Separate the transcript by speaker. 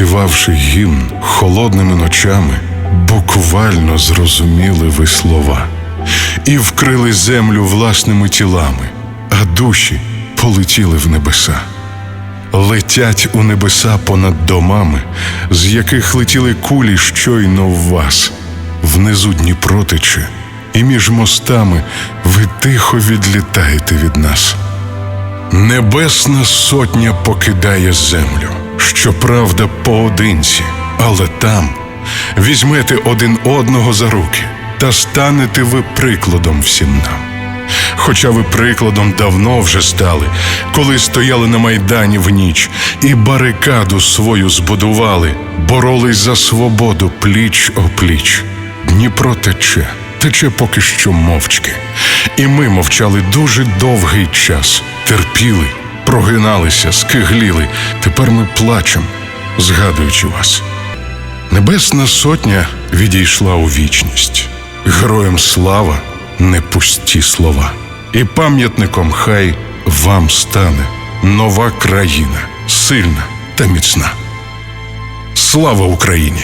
Speaker 1: співавши гімн холодними ночами, буквально зрозуміли ви слова і вкрили землю власними тілами, а душі полетіли в небеса. Летять у небеса понад домами, з яких летіли кулі щойно в вас. Внизу Дніпро тече, і між мостами ви тихо відлітаєте від нас. Небесна сотня покидає землю, щоправда, поодинці, але там візьмете один одного за руки та станете ви прикладом всім нам. Хоча ви прикладом давно вже стали, коли стояли на майдані в ніч і барикаду свою збудували, боролись за свободу пліч о пліч. Дніпро тече, тече поки що мовчки. І ми мовчали дуже довгий час, терпіли, прогиналися, скигліли. Тепер ми плачем, згадуючи вас. Небесна сотня відійшла у вічність. Героям слава не пусті слова. І пам'ятником хай вам стане нова країна, сильна та міцна. Слава Україні!